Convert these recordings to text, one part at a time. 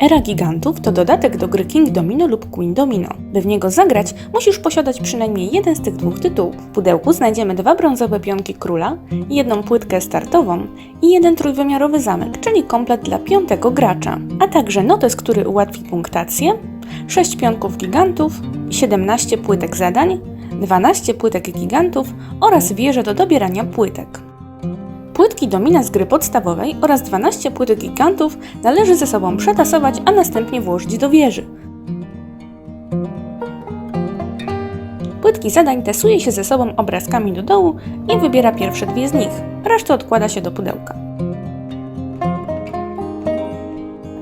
Era Gigantów to dodatek do gry King Domino lub Queen Domino. By w niego zagrać, musisz posiadać przynajmniej jeden z tych dwóch tytułów. W pudełku znajdziemy dwa brązowe pionki króla, jedną płytkę startową i jeden trójwymiarowy zamek, czyli komplet dla piątego gracza, a także notes, który ułatwi punktację, 6 pionków gigantów, 17 płytek zadań, 12 płytek gigantów oraz wieże do dobierania płytek. Płytki domina z gry podstawowej oraz 12 płytek gigantów należy ze sobą przetasować, a następnie włożyć do wieży. Płytki zadań tasuje się ze sobą obrazkami do dołu i wybiera pierwsze dwie z nich. Resztę odkłada się do pudełka.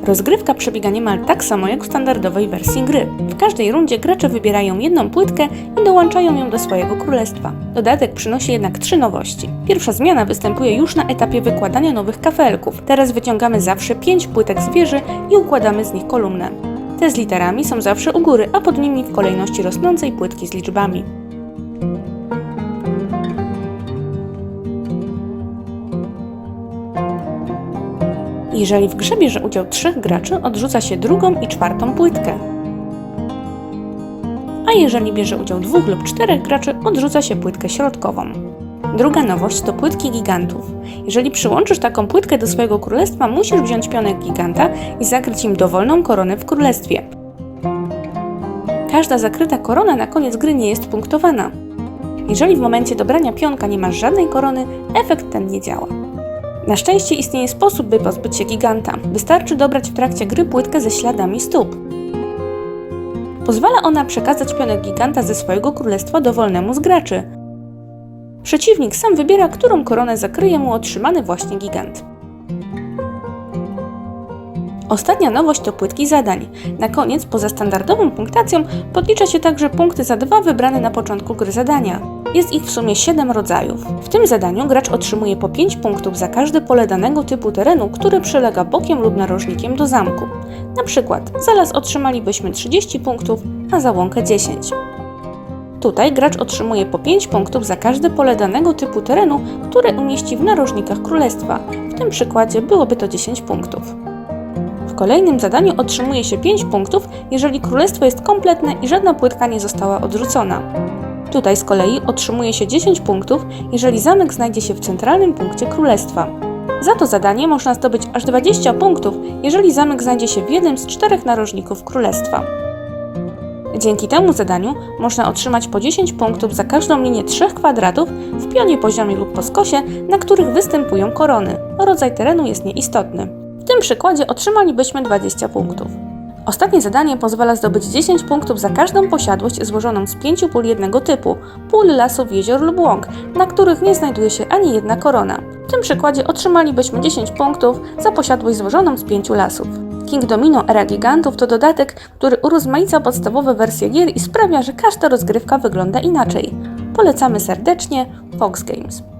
Rozgrywka przebiega niemal tak samo jak w standardowej wersji gry. W każdej rundzie gracze wybierają jedną płytkę i dołączają ją do swojego królestwa. Dodatek przynosi jednak trzy nowości. Pierwsza zmiana występuje już na etapie wykładania nowych kafelków. Teraz wyciągamy zawsze pięć płytek z wieży i układamy z nich kolumnę. Te z literami są zawsze u góry, a pod nimi w kolejności rosnącej płytki z liczbami. Jeżeli w grze bierze udział trzech graczy, odrzuca się drugą i czwartą płytkę. A jeżeli bierze udział dwóch lub czterech graczy, odrzuca się płytkę środkową. Druga nowość to płytki gigantów. Jeżeli przyłączysz taką płytkę do swojego królestwa, musisz wziąć pionek giganta i zakryć im dowolną koronę w królestwie. Każda zakryta korona na koniec gry nie jest punktowana. Jeżeli w momencie dobrania pionka nie masz żadnej korony, efekt ten nie działa. Na szczęście istnieje sposób, by pozbyć się giganta. Wystarczy dobrać w trakcie gry płytkę ze śladami stóp. Pozwala ona przekazać pionek giganta ze swojego królestwa dowolnemu z graczy. Przeciwnik sam wybiera, którą koronę zakryje mu otrzymany właśnie gigant. Ostatnia nowość to płytki zadań. Na koniec, poza standardową punktacją, podlicza się także punkty za dwa wybrane na początku gry zadania. Jest ich w sumie 7 rodzajów. W tym zadaniu gracz otrzymuje po 5 punktów za każde pole danego typu terenu, który przylega bokiem lub narożnikiem do zamku. Na przykład za las otrzymalibyśmy 30 punktów, a za łąkę 10. Tutaj gracz otrzymuje po 5 punktów za każde pole danego typu terenu, które umieści w narożnikach królestwa. W tym przykładzie byłoby to 10 punktów. W kolejnym zadaniu otrzymuje się 5 punktów, jeżeli królestwo jest kompletne i żadna płytka nie została odrzucona. Tutaj z kolei otrzymuje się 10 punktów, jeżeli zamek znajdzie się w centralnym punkcie królestwa. Za to zadanie można zdobyć aż 20 punktów, jeżeli zamek znajdzie się w jednym z czterech narożników królestwa. Dzięki temu zadaniu można otrzymać po 10 punktów za każdą linię trzech kwadratów w pionie poziomie lub po skosie, na których występują korony. Rodzaj terenu jest nieistotny. W tym przykładzie otrzymalibyśmy 20 punktów. Ostatnie zadanie pozwala zdobyć 10 punktów za każdą posiadłość złożoną z pięciu pól jednego typu, pól, lasów, jezior lub łąk, na których nie znajduje się ani jedna korona. W tym przykładzie otrzymalibyśmy 10 punktów za posiadłość złożoną z pięciu lasów. King Domino Era Gigantów to dodatek, który urozmaica podstawowe wersje gier i sprawia, że każda rozgrywka wygląda inaczej. Polecamy serdecznie Fox Games.